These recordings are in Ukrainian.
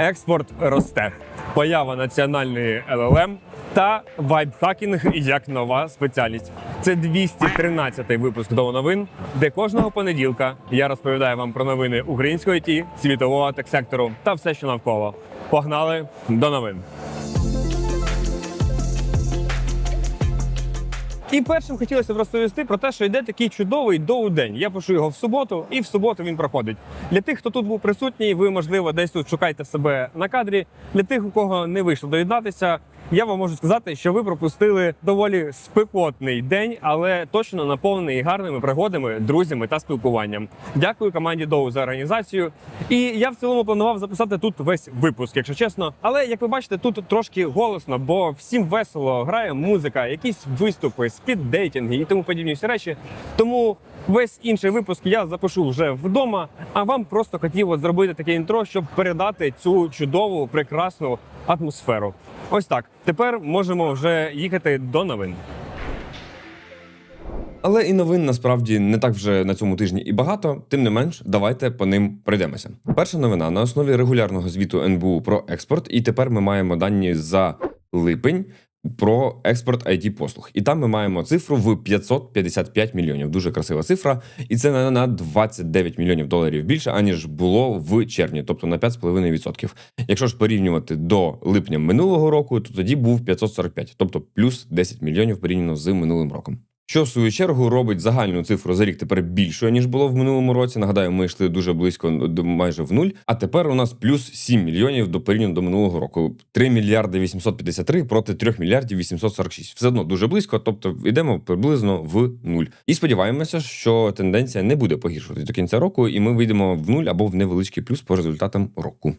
експорт росте, поява національної LLM та вайбхакінг як нова спеціальність. Це 213-й випуск до новин, де кожного понеділка я розповідаю вам про новини української ті, світового тек-сектору та все, що навколо. Погнали до новин. І першим хотілося б розповісти про те, що йде такий чудовий доу-день. Я пишу його в суботу, і в суботу він проходить. Для тих, хто тут був присутній, ви, можливо, десь тут шукаєте себе на кадрі. Для тих, у кого не вийшло доєднатися, я вам можу сказати, що ви пропустили доволі спекотний день, але точно наповнений гарними пригодами, друзями та спілкуванням. Дякую команді Доу за організацію. І я в цілому планував записати тут весь випуск, якщо чесно. Але як ви бачите, тут трошки голосно, бо всім весело грає музика, якісь виступи, спіддейтинги і тому подібні всі речі. Тому весь інший випуск я запишу вже вдома. А вам просто хотів от зробити таке інтро, щоб передати цю чудову, прекрасну атмосферу. Ось так. Тепер можемо вже їхати до новин. Але і новин насправді не так вже на цьому тижні і багато. Тим не менш, давайте по ним пройдемося. Перша новина на основі регулярного звіту НБУ про експорт, і тепер ми маємо дані за липень. Про експорт it послуг, і там ми маємо цифру в 555 мільйонів. Дуже красива цифра, і це на- на 29 мільйонів доларів більше аніж було в червні, тобто на 5,5%. Якщо ж порівнювати до липня минулого року, то тоді був 545, тобто плюс 10 мільйонів порівняно з минулим роком. Що в свою чергу робить загальну цифру за рік тепер більшою ніж було в минулому році. Нагадаю, ми йшли дуже близько до майже в нуль. А тепер у нас плюс 7 мільйонів до порівняно до минулого року. 3 мільярди 853 проти 3 мільярдів 846. Все одно дуже близько, тобто йдемо приблизно в нуль. І сподіваємося, що тенденція не буде погіршуватись до кінця року, і ми вийдемо в нуль або в невеличкий плюс по результатам року.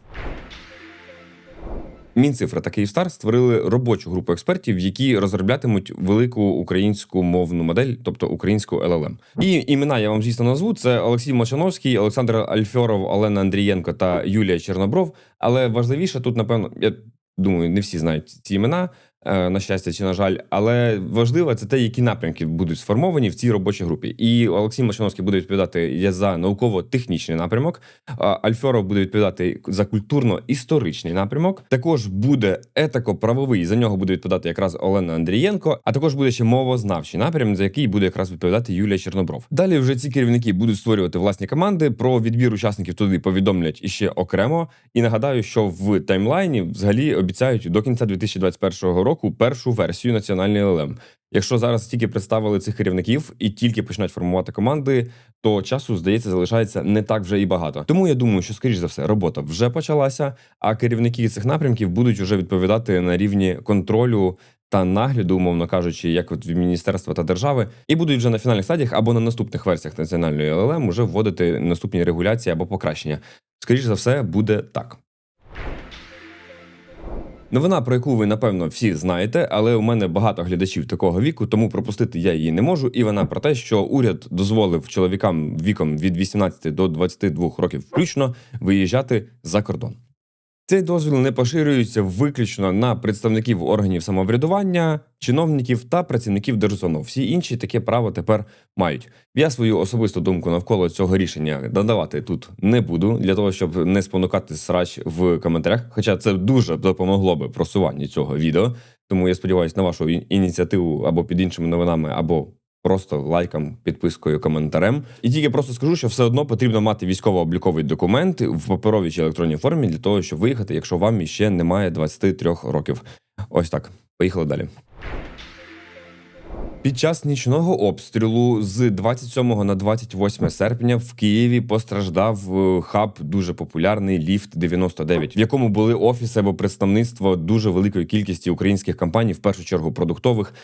Мінцифра та Київстар створили робочу групу експертів, які розроблятимуть велику українську мовну модель, тобто українську LLM. І імена я вам звісно назву: це Олексій Мочановський, Олександр Альфьоров, Олена Андрієнко та Юлія Чернобров. Але важливіше тут, напевно, я думаю, не всі знають ці імена. Е, На щастя чи на жаль, але важливо це те, які напрямки будуть сформовані в цій робочій групі. І Олексій Мочановський буде відповідати я за науково-технічний напрямок. Альфьоров буде відповідати за культурно-історичний напрямок. Також буде етико-правовий. За нього буде відповідати якраз Олена Андрієнко. А також буде ще мовознавчий напрям, за який буде якраз відповідати Юлія Чорнобров. Далі вже ці керівники будуть створювати власні команди. Про відбір учасників туди повідомлять іще окремо. І нагадаю, що в таймлайні взагалі обіцяють до кінця 2021 року першу версію національної ЛЛМ. Якщо зараз тільки представили цих керівників і тільки починають формувати команди, то часу здається залишається не так вже і багато. Тому я думаю, що скоріш за все робота вже почалася, а керівники цих напрямків будуть вже відповідати на рівні контролю. Та нагляду, умовно кажучи, як від міністерства та держави, і будуть вже на фінальних стадіях або на наступних версіях національної ЛЛМ уже вводити наступні регуляції або покращення. Скоріше за все, буде так. Новина, про яку ви напевно всі знаєте, але у мене багато глядачів такого віку, тому пропустити я її не можу. І вона про те, що уряд дозволив чоловікам віком від 18 до 22 років включно виїжджати за кордон. Цей дозвіл не поширюється виключно на представників органів самоврядування, чиновників та працівників держустанов. Всі інші таке право тепер мають. Я свою особисту думку навколо цього рішення надавати тут не буду для того, щоб не спонукати срач в коментарях. Хоча це дуже допомогло би просуванню цього відео. Тому я сподіваюся на вашу ініціативу або під іншими новинами, або просто лайком, підпискою, коментарем. І тільки просто скажу, що все одно потрібно мати військово-обліковий документ в паперовій чи електронній формі для того, щоб виїхати, якщо вам іще немає 23 років. Ось так. Поїхали далі. Під час нічного обстрілу з 27 на 28 серпня в Києві постраждав е, хаб дуже популярний ліфт 99, в якому були офіси або представництво дуже великої кількості українських компаній, в першу чергу продуктових,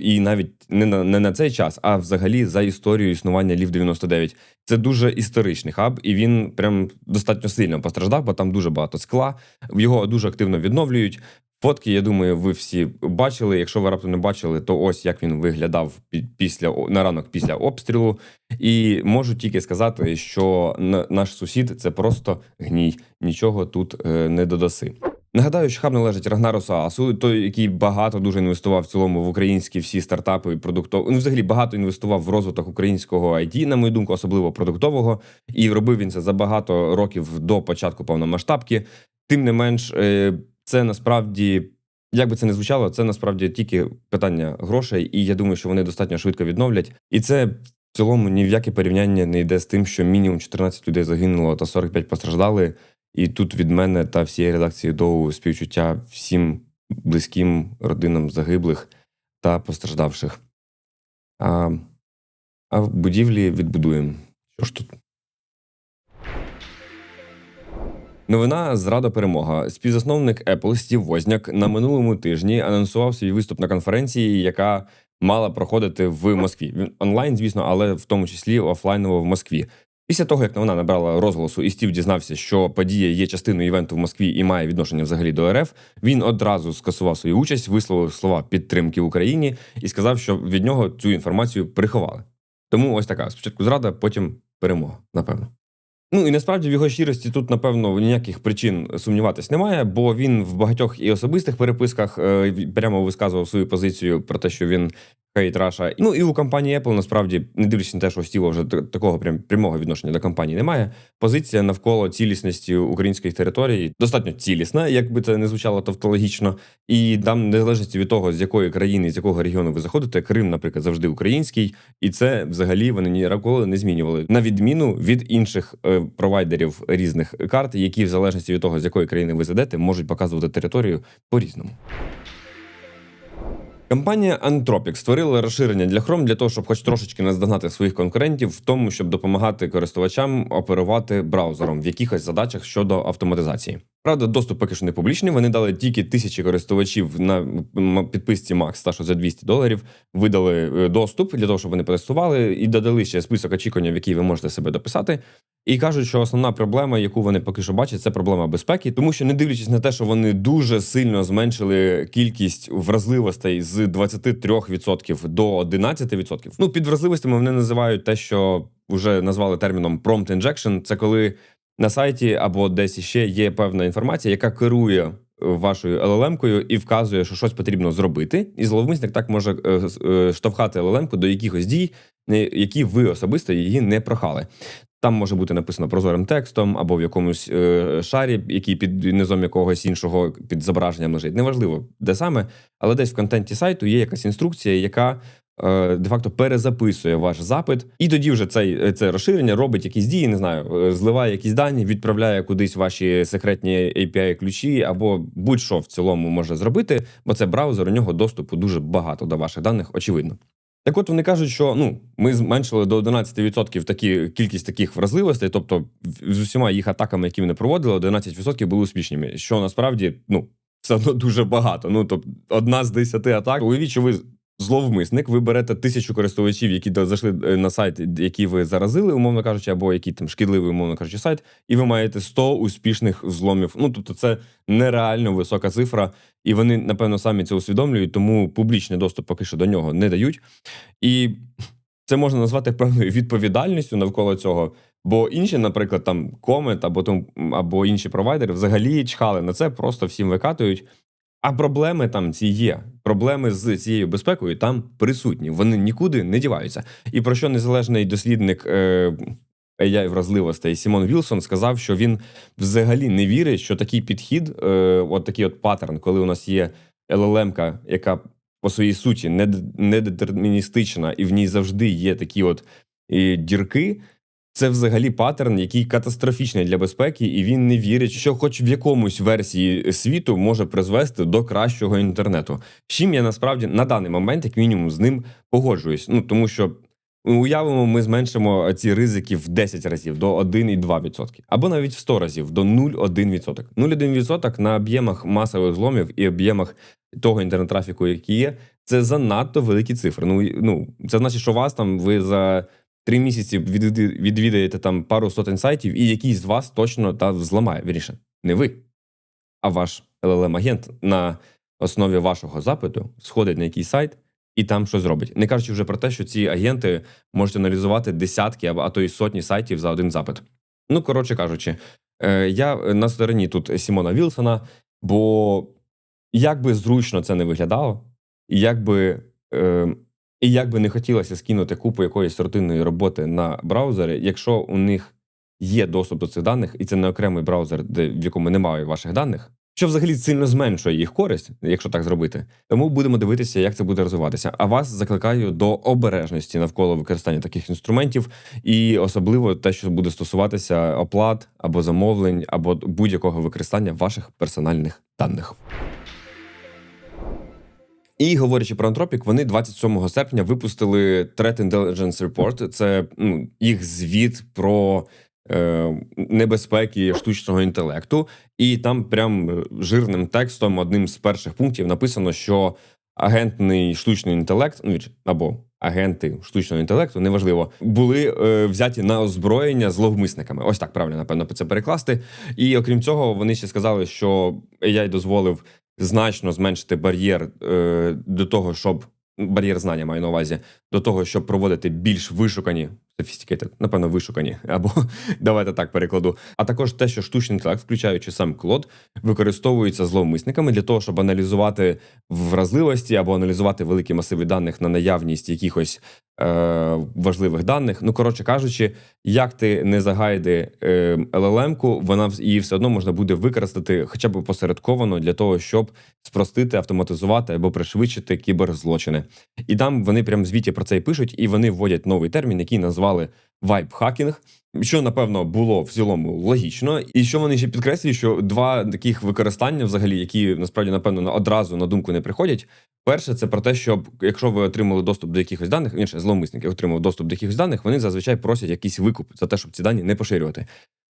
і навіть не на не на цей час, а взагалі за історію існування ліфт 99. Це дуже історичний хаб, і він прям достатньо сильно постраждав, бо там дуже багато скла. Його дуже активно відновлюють. Фотки, я думаю, ви всі бачили. Якщо ви раптом не бачили, то ось як він виглядав пі- після на ранок після обстрілу. І можу тільки сказати, що наш сусід це просто гній, нічого тут е, не додаси. Нагадаю, що хаб належить Рагнару Асу, той, який багато дуже інвестував в цілому в українські всі стартапи і продуктов... Ну, взагалі багато інвестував в розвиток українського IT, на мою думку, особливо продуктового. І робив він це за багато років до початку повномасштабки. Тим не менш, е, це насправді, як би це не звучало, це насправді тільки питання грошей, і я думаю, що вони достатньо швидко відновлять. І це в цілому ні в яке порівняння не йде з тим, що мінімум 14 людей загинуло та 45 постраждали. І тут від мене та всієї редакції доу співчуття всім близьким родинам загиблих та постраждавших. А, а в будівлі відбудуємо. Що ж тут? Новина зрада перемога. Співзасновник Apple Стів Возняк на минулому тижні анонсував свій виступ на конференції, яка мала проходити в Москві. Він онлайн, звісно, але в тому числі офлайново в Москві. Після того, як новина набрала розголосу, і Стів дізнався, що подія є частиною івенту в Москві і має відношення взагалі до РФ, він одразу скасував свою участь, висловив слова підтримки Україні і сказав, що від нього цю інформацію приховали. Тому ось така: спочатку зрада, потім перемога, напевно. Ну і насправді в його щирості тут, напевно, ніяких причин сумніватись немає, бо він в багатьох і особистих переписках е, прямо висказував свою позицію про те, що він хейт Раша. Ну і у компанії Apple, насправді, не дивлячись на те, що Стіва вже такого прям прямого відношення до компанії немає. Позиція навколо цілісності українських територій достатньо цілісна, як би це не звучало тавтологічно. І там, незалежно від того, з якої країни, з якого регіону ви заходите, Крим, наприклад, завжди український, і це взагалі вони ніколи не змінювали на відміну від інших е, провайдерів різних карт, які в залежності від того, з якої країни ви зайдете, можуть показувати територію по-різному. Компанія Anthropic створила розширення для Chrome для того, щоб хоч трошечки наздогнати своїх конкурентів в тому, щоб допомагати користувачам оперувати браузером в якихось задачах щодо автоматизації. Правда, доступ поки що не публічний. Вони дали тільки тисячі користувачів на підписці Max, та що за 200 доларів, видали е, доступ для того, щоб вони протестували, і додали ще список очікувань, в який ви можете себе дописати. І кажуть, що основна проблема, яку вони поки що бачать, це проблема безпеки, тому що не дивлячись на те, що вони дуже сильно зменшили кількість вразливостей з 23% до 11%. Ну, під вразливостями вони називають те, що вже назвали терміном prompt injection. Це коли на сайті або десь іще є певна інформація, яка керує е, вашою LLM-кою і вказує, що щось потрібно зробити, і зловмисник так може е, е, штовхати LLM-ку до якихось дій, які ви особисто її не прохали. Там може бути написано прозорим текстом або в якомусь шарі, який під низом якогось іншого під зображенням лежить. Неважливо, де саме, але десь в контенті сайту є якась інструкція, яка де-факто перезаписує ваш запит, і тоді вже цей, це розширення робить якісь дії, не знаю, е, зливає якісь дані, відправляє кудись ваші секретні API ключі або будь-що в цілому може зробити, бо це браузер, у нього доступу дуже багато до ваших даних, очевидно. Так от вони кажуть, що ну ми зменшили до 11% такі кількість таких вразливостей, тобто з усіма їх атаками, які вони проводили, 11% були успішними. Що насправді ну все одно дуже багато. Ну тобто одна з 10 атак. Уявіть, що ви зловмисник, ви берете тисячу користувачів, які зайшли е, на сайт, який ви заразили, умовно кажучи, або який там шкідливий, умовно кажучи, сайт, і ви маєте 100 успішних взломів. Ну тобто, це нереально висока цифра, і вони напевно самі це усвідомлюють, тому публічний доступ поки що до нього не дають. І це можна назвати певною відповідальністю навколо цього. Бо інші, наприклад, там Comet або там або інші провайдери взагалі чхали на це, просто всім викатують. А проблеми там ці є. Проблеми з цією безпекою там присутні. Вони нікуди не діваються. І про що незалежний дослідник е, AI вразливостей Сімон Вілсон сказав, що він взагалі не вірить, що такий підхід, е, от такий от паттерн, коли у нас є LLM, яка по своїй суті нед- недетерміністична, і в ній завжди є такі от дірки. Це взагалі паттерн, який катастрофічний для безпеки, і він не вірить, що хоч в якомусь версії світу може призвести до кращого інтернету. З чим я насправді на даний момент, як мінімум, з ним погоджуюсь. Ну тому що ну, уявимо, ми зменшимо ці ризики в 10 разів до 1,2%. або навіть в 100 разів до 0,1%. 0,1% на об'ємах масових зломів і об'ємах того інтернет-трафіку, який є, це занадто великі цифри. Ну, ну це значить, що вас там ви за три місяці відвідаєте там пару сотень сайтів, і якийсь з вас точно та зламає. Вірніше, не ви, а ваш LLM-агент на основі вашого запиту сходить на якийсь сайт і там щось зробить. Не кажучи вже про те, що ці агенти можуть аналізувати десятки а то й сотні сайтів за один запит. Ну, коротше кажучи, е, я на стороні тут Сімона Вілсона, бо як би зручно це не виглядало, як би, е, і як би не хотілося скинути купу якоїсь рутинної роботи на браузери, якщо у них є доступ до цих даних, і це не окремий браузер, де в якому немає ваших даних. Що взагалі сильно зменшує їх користь, якщо так зробити. Тому будемо дивитися, як це буде розвиватися. А вас закликаю до обережності навколо використання таких інструментів, і особливо те, що буде стосуватися оплат або замовлень, або будь-якого використання ваших персональних даних. І говорячи про Anthropic, вони 27 серпня випустили Threat Intelligence Report. Це ну, їх звіт про е, небезпеки штучного інтелекту. І там прям е, жирним текстом, одним з перших пунктів, написано, що агентний штучний інтелект, ну або агенти штучного інтелекту, неважливо, були е, взяті на озброєння зловмисниками. Ось так правильно, напевно, це перекласти. І окрім цього, вони ще сказали, що AI дозволив значно зменшити бар'єр е, до того, щоб бар'єр знання маю на увазі, до того, щоб проводити більш вишукані, sophisticated, напевно, вишукані, або давайте так перекладу. А також те, що штучний інтелект, включаючи сам Клод, використовується зловмисниками для того, щоб аналізувати вразливості або аналізувати великі масиви даних на наявність якихось е, важливих даних. Ну, коротше кажучи, як ти не загайди е, LLM-ку, вона її все одно можна буде використати хоча б посередковано для того, щоб спростити, автоматизувати або пришвидшити кіберзлочини. І там вони прям в звіті про це і пишуть, і вони вводять новий термін, який назвали вайб-хакінг. Що напевно було в цілому логічно, і що вони ще підкреслюють, що два таких використання, взагалі, які насправді напевно на- одразу на думку не приходять. Перше, це про те, щоб якщо ви отримали доступ до якихось даних, інше зловмисник отримав доступ до якихось даних, вони зазвичай просять якийсь викуп за те, щоб ці дані не поширювати.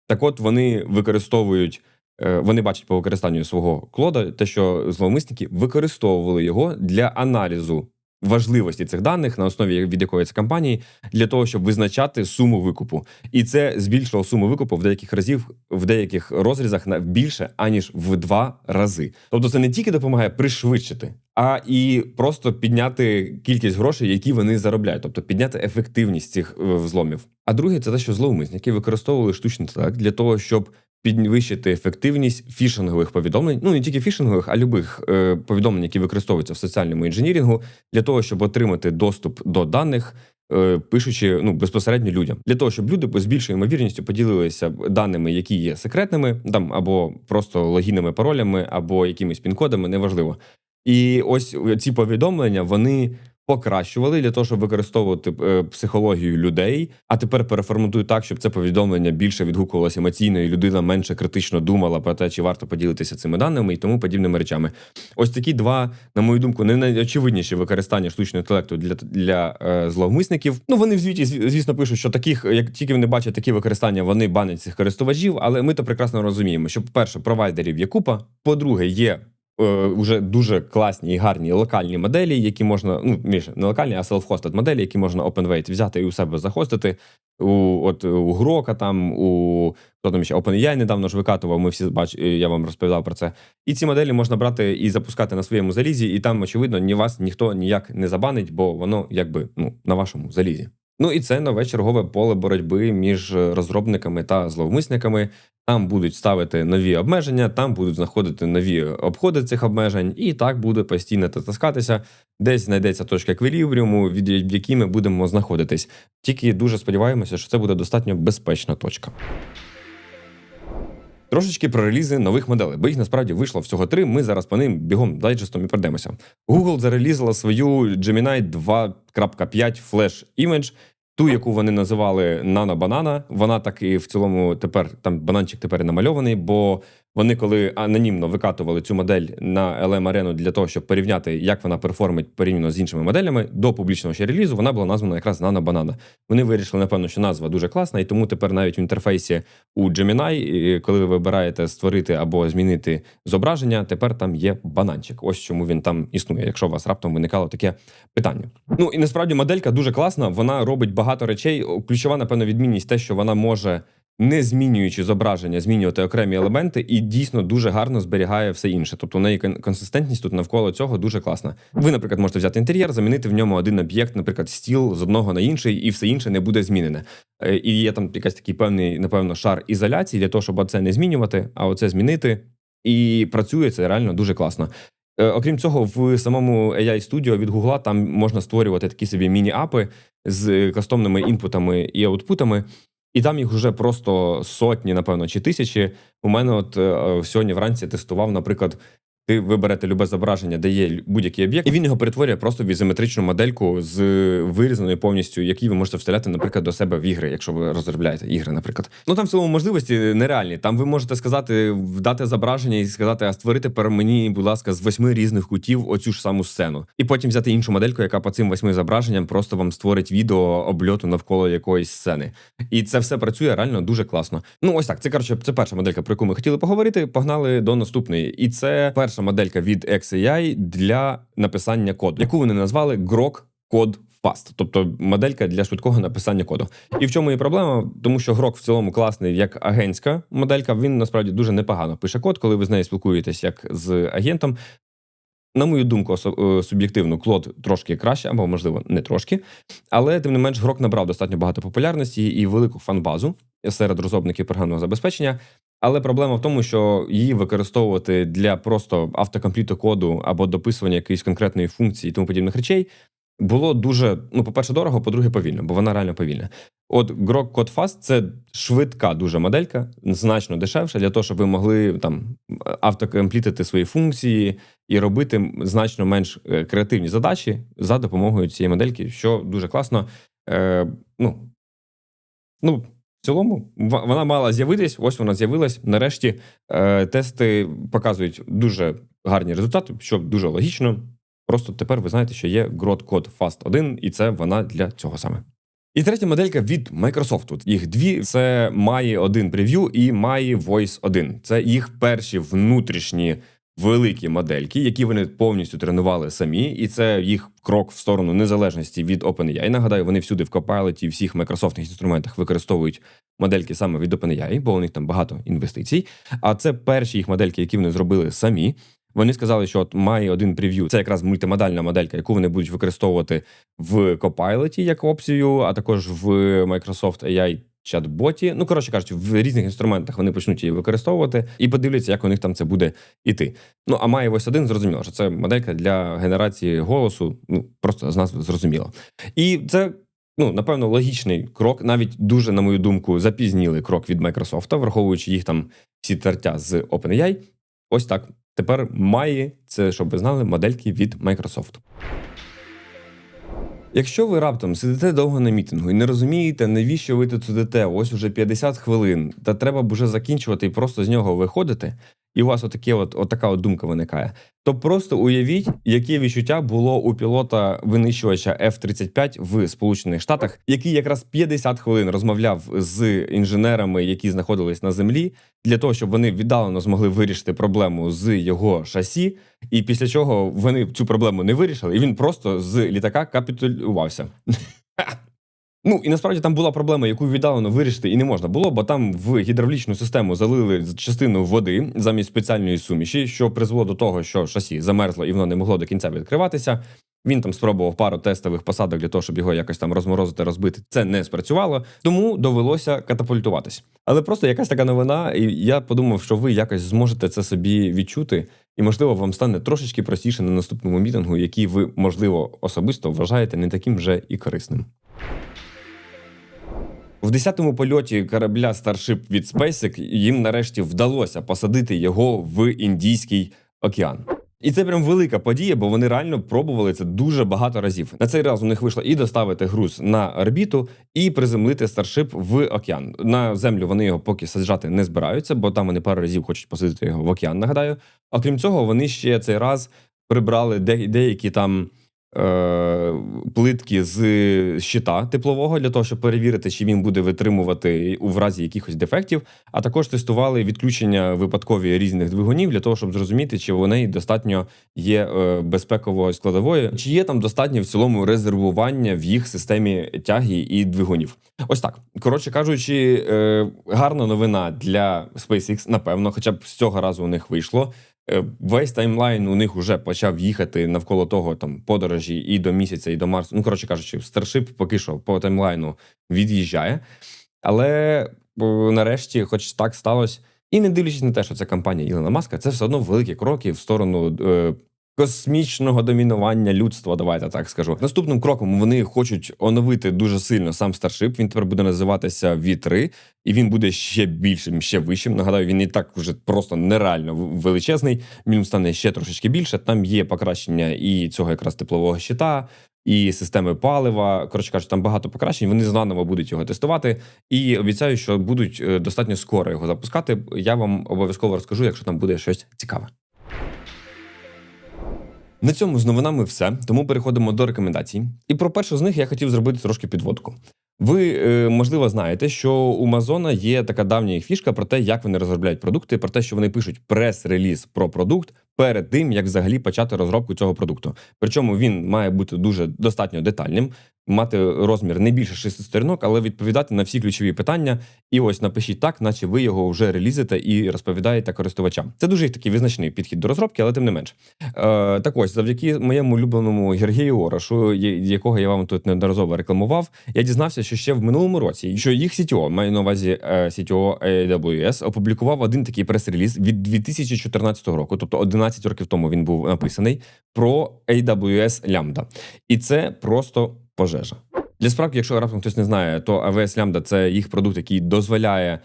Так от вони використовують, е, вони бачать по використанню свого клода, те, що зловмисники використовували його для аналізу важливості цих даних на основі від якої це компанії, для того, щоб визначати суму викупу. І це збільшило суму викупу в деяких разів, в деяких розрізах на більше аніж в два рази. Тобто, це не тільки допомагає пришвидшити, а і просто підняти кількість грошей, які вони заробляють, тобто підняти ефективність цих е, взломів. А друге, це те, що зловмисники використовували штучний інтелект для того, щоб підвищити ефективність фішингових повідомлень, ну не тільки фішингових, а любих е, повідомлень, які використовуються в соціальному інженірінгу, для того, щоб отримати доступ до даних. е, Пишучи ну безпосередньо людям для того, щоб люди з більшою ймовірністю поділилися даними, які є секретними, там або просто логінними паролями, або якимись пін-кодами, неважливо. І ось ці повідомлення вони покращували для того, щоб використовувати е, психологію людей. А тепер переформатують так, щоб це повідомлення більше відгукувалося емоційно, і людина менше критично думала про те, чи варто поділитися цими даними і тому подібними речами. Ось такі два, на мою думку, не найочевидніші використання штучного інтелекту для, для е, зловмисників. Ну вони в звіті, звісно, пишуть, що таких, як тільки вони бачать такі використання, вони банять цих користувачів. Але ми то прекрасно розуміємо, що, по-перше, провайдерів є купа. По-друге, є е, уже дуже класні і гарні локальні моделі, які можна, ну більше не локальні, а self-hosted моделі, які можна OpenWeight взяти і у себе захостити. У от у Грока, там у хто там ще OpenAI недавно ж викатував. Ми всі бач, я вам розповідав про це. І ці моделі можна брати і запускати на своєму залізі, і там, очевидно, ні вас ніхто ніяк не забанить, бо воно якби ну на вашому залізі. Ну і це нове чергове поле боротьби між розробниками та зловмисниками. Там будуть ставити нові обмеження, там будуть знаходити нові обходи цих обмежень, і так буде постійно таскатися. Десь знайдеться точка еквілібріуму, від якій ми будемо знаходитись. Тільки дуже сподіваємося, що це буде достатньо безпечна точка. Трошечки про релізи нових моделей, бо їх насправді вийшло всього три. Ми зараз по ним бігом дайджестом і пройдемося. Google зарелізила свою Gemini 2.5 Flash Image, ту, яку вони називали нано-банана, Вона так і в цілому тепер там бананчик тепер намальований, бо вони, коли анонімно викатували цю модель на LM Arena для того, щоб порівняти, як вона перформить порівняно з іншими моделями, до публічного ще релізу вона була названа якраз Nano Banana. Вони вирішили, напевно, що назва дуже класна, і тому тепер навіть в інтерфейсі у Gemini, коли ви вибираєте створити або змінити зображення, тепер там є бананчик. Ось чому він там існує, якщо у вас раптом виникало таке питання. Ну і насправді моделька дуже класна. Вона робить багато речей. Ключова, напевно, відмінність те, що вона може. Не змінюючи зображення, змінювати окремі елементи, і дійсно дуже гарно зберігає все інше. Тобто у неї консистентність тут навколо цього дуже класна. Ви, наприклад, можете взяти інтер'єр, замінити в ньому один об'єкт, наприклад, стіл з одного на інший, і все інше не буде змінене. Е, І є там якась такий певний, напевно, шар ізоляції для того, щоб це не змінювати, а оце змінити. І працює це реально дуже класно. Е, Окрім цього, в самому AI Studio від Google там можна створювати такі собі міні-апи з кастомними інпутами і аутпутами. І там їх вже просто сотні, напевно, чи тисячі. У мене, от е, сьогодні вранці тестував, наприклад, ти виберете любе зображення, де є будь-який об'єкт, і він його перетворює просто в ізометричну модельку з вирізаною повністю, які ви можете вставляти, наприклад, до себе в ігри, якщо ви розробляєте ігри, наприклад. Ну там в цілому можливості нереальні. Там ви можете сказати, вдати зображення і сказати, а створити пере мені, будь ласка, з восьми різних кутів оцю ж саму сцену. І потім взяти іншу модельку, яка по цим восьми зображенням просто вам створить відео обльоту навколо якоїсь сцени. І це все працює реально дуже класно. Ну, ось так. Це коротше, це перша моделька, про яку ми хотіли поговорити. Погнали до наступної. І це перша моделька від XAI для написання коду, яку вони назвали Grok Code Fast, тобто моделька для швидкого написання коду. І в чому є проблема? Тому що Грок в цілому класний як агентська моделька. Він насправді дуже непогано пише код, коли ви з нею спілкуєтесь як з агентом. На мою думку, е, суб'єктивно, Клод трошки краще, або можливо не трошки. Але тим не менш, Грок набрав достатньо багато популярності і велику фан-базу серед розробників програмного забезпечення. Але проблема в тому, що її використовувати для просто автокомпліту коду або дописування якоїсь конкретної функції і тому подібних речей було дуже, ну, по-перше, дорого, по-друге, повільно, бо вона реально повільна. От Grok Code Fast – це швидка дуже моделька, значно дешевша для того, щоб ви могли там автокомплітити свої функції і робити значно менш е, креативні задачі за допомогою цієї модельки, що дуже класно. Е, ну, ну, в цілому, вона мала з'явитись, ось вона з'явилась. Нарешті е, тести показують дуже гарні результати, що дуже логічно. Просто тепер ви знаєте, що є Grok Code Fast 1, і це вона для цього саме. І третя моделька від Microsoft. Їх дві: це має один прев'ю і має Voice 1. Це їх перші внутрішні великі модельки, які вони повністю тренували самі, і це їх крок в сторону незалежності від OpenAI. Нагадаю, вони всюди в Copilot і всіх Microsoft інструментах використовують модельки саме від OpenAI, бо у них там багато інвестицій. А це перші їх модельки, які вони зробили самі. Вони сказали, що от має один прев'ю. Це якраз мультимодальна моделька, яку вони будуть використовувати в Copilot як опцію, а також в Microsoft AI чат-боті. Ну, коротше кажучи, в різних інструментах вони почнуть її використовувати і подивляться, як у них там це буде іти. Ну а має ось один зрозуміло, що це моделька для генерації голосу. Ну просто з назви зрозуміло. І це. Ну, напевно, логічний крок, навіть дуже, на мою думку, запізнілий крок від Microsoft, враховуючи їх там всі тертя з OpenAI. Ось так. Тепер має це, щоб ви знали, модельки від Microsoft. Якщо ви раптом сидите довго на мітингу і не розумієте, навіщо ви тут сидите, ось уже 50 хвилин, та треба б уже закінчувати і просто з нього виходити, і у вас отаке от, отака от думка виникає, то просто уявіть, яке відчуття було у пілота винищувача F-35 в Сполучених Штатах, який якраз 50 хвилин розмовляв з інженерами, які знаходились на землі, для того, щоб вони віддалено змогли вирішити проблему з його шасі. І після чого вони цю проблему не вирішили, і він просто з літака капітулювався. Ну і насправді там була проблема, яку віддалено вирішити і не можна було, бо там в гідравлічну систему залили частину води замість спеціальної суміші, що призвело до того, що шасі замерзло і воно не могло до кінця відкриватися. Він там спробував пару тестових посадок для того, щоб його якось там розморозити, розбити. Це не спрацювало, тому довелося катапультуватись. Але просто якась така новина, і я подумав, що ви якось зможете це собі відчути, і можливо вам стане трошечки простіше на наступному мітингу, який ви, можливо, особисто вважаєте не таким вже і корисним. В 10-му польоті корабля Starship від SpaceX їм нарешті вдалося посадити його в Індійський океан. І це прям велика подія, бо вони реально пробували це дуже багато разів. На цей раз у них вийшло і доставити груз на орбіту, і приземлити Starship в океан. На землю вони його поки саджати не збираються, бо там вони пару разів хочуть посадити його в океан. Нагадаю. Окрім цього, вони ще цей раз прибрали де- деякі там. Е, плитки з щита теплового для того, щоб перевірити, чи він буде витримувати в разі якихось дефектів. А також тестували відключення випадкові різних двигунів для того, щоб зрозуміти, чи вони достатньо є е, безпековою складовою, чи є там достатньо в цілому резервування в їх системі тяги і двигунів. Ось так. Коротше кажучи, е, гарна новина для SpaceX, напевно, хоча б з цього разу у них вийшло. Е, Весь таймлайн у них вже почав їхати навколо того там подорожі і до місяця, і до Марсу. Ну, коротше кажучи, старшип поки що по таймлайну від'їжджає. Але нарешті, хоч так сталося, і не дивлячись на те, що це компанія Ілона Маска, це все одно великі кроки в сторону е, космічного домінування людства. Давайте так скажу. Наступним кроком вони хочуть оновити дуже сильно сам старшип. Він тепер буде називатися V3, і він буде ще більшим, ще вищим. Нагадаю, він і так вже просто нереально величезний. Він стане ще трошечки більше. Там є покращення і цього якраз теплового щита. І системи палива, коротше кажучи, там багато покращень. Вони заново будуть його тестувати. І обіцяю, що будуть е, достатньо скоро його запускати. Я вам обов'язково розкажу, якщо там буде щось цікаве. На цьому з новинами все. Тому переходимо до рекомендацій. І про першу з них я хотів зробити трошки підводку. Ви, е, можливо, знаєте, що у Мазона є така давня фішка про те, як вони розробляють продукти, про те, що вони пишуть прес-реліз про продукт перед тим, як взагалі почати розробку цього продукту. Причому він має бути дуже достатньо детальним, мати розмір не більше 6 сторінок, але відповідати на всі ключові питання. І ось напишіть так, наче ви його вже релізите і розповідаєте користувачам. Це дуже такий визначений підхід до розробки, але тим не менш. Е, так ось, завдяки моєму улюбленому Гергію Орошу, якого я вам тут неодноразово рекламував, я дізнався, що ще в минулому році, що їх CTO, маю на увазі е, CTO AWS, опублікував один такий прес-реліз від 2014 року, тобто 11 років тому він був написаний про AWS Lambda. І це просто пожежа. Для справки, якщо раптом хтось не знає, то AWS Lambda – це їх продукт, який дозволяє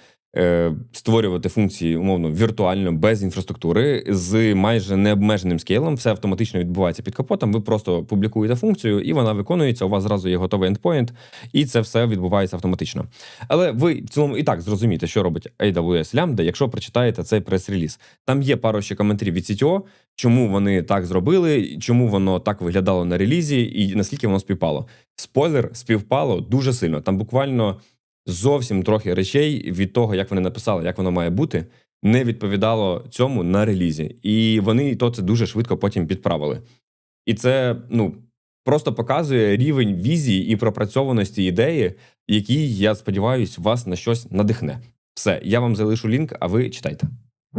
створювати функції умовно віртуально без інфраструктури з майже необмеженим скейлом. Все автоматично відбувається під капотом. Ви просто публікуєте функцію, і вона виконується. У вас зразу є готовий ендпоінт, і це все відбувається автоматично. Але ви в цілому і так зрозумієте, що робить AWS Lambda, якщо прочитаєте цей прес-реліз. Там є пару ще коментарів від CTO, чому вони так зробили, чому воно так виглядало на релізі, і наскільки воно співпало. Спойлер, співпало дуже сильно. Там буквально зовсім трохи речей від того, як вони написали, як воно має бути, не відповідало цьому на релізі. І вони то це дуже швидко потім підправили. І це ну просто показує рівень візії і пропрацьованості ідеї, який, я сподіваюся, вас на щось надихне. Все, я вам залишу лінк, а ви читайте.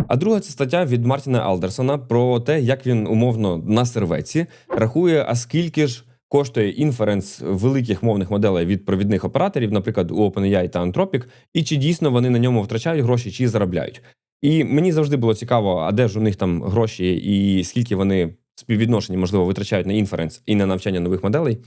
А друга це стаття від Мартіна Алдерсона про те, як він умовно на сервеці рахує, а скільки ж коштує інференс великих мовних моделей від провідних операторів, наприклад, у OpenAI та Anthropic, і чи дійсно вони на ньому втрачають гроші, чи заробляють. І мені завжди було цікаво, а де ж у них там гроші, і скільки вони співвідношення, можливо, витрачають на інференс і на навчання нових моделей.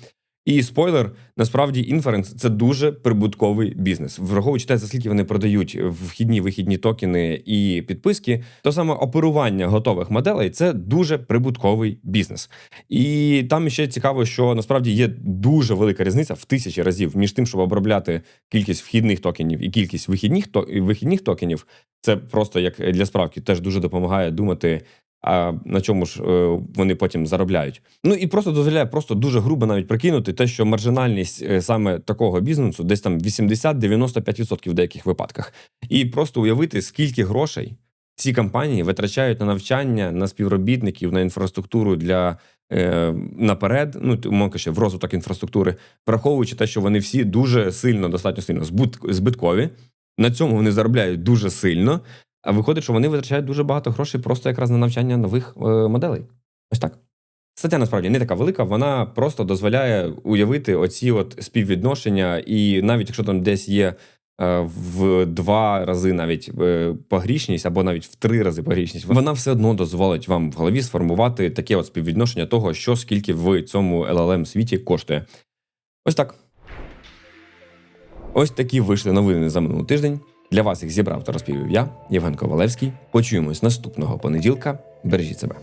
І спойлер, насправді інференс це дуже прибутковий бізнес. Враховуючи те, за скільки вони продають вхідні вихідні токени і підписки, то саме оперування готових моделей це дуже прибутковий бізнес. І там ще цікаво, що насправді є дуже велика різниця в тисячі разів між тим, щоб обробляти кількість вхідних токенів і кількість вихідних то вихідних токенів. Це просто як для справки теж дуже допомагає думати. А на чому ж е, вони потім заробляють? Ну і просто дозволяє просто дуже грубо навіть прикинути те, що маржинальність е, саме такого бізнесу десь там 80-95% в деяких випадках, і просто уявити, скільки грошей ці компанії витрачають на навчання, на співробітників, на інфраструктуру для е, наперед, ну умовно ще в розвиток інфраструктури, враховуючи те, що вони всі дуже сильно, достатньо сильно збиткові. На цьому вони заробляють дуже сильно. А виходить, що вони витрачають дуже багато грошей просто якраз на навчання нових е, моделей. Ось так. Стаття насправді не така велика, вона просто дозволяє уявити оці от співвідношення, і навіть якщо там десь є е, в два рази навіть е, погрішність, або навіть в три рази погрішність, вона все одно дозволить вам в голові сформувати таке от співвідношення того, що скільки в цьому LLM світі коштує. Ось так. Ось такі вийшли новини за минулий тиждень. Для вас їх зібрав та розповів я, Євген Ковалевський. Почуємось наступного понеділка. Бережіть себе.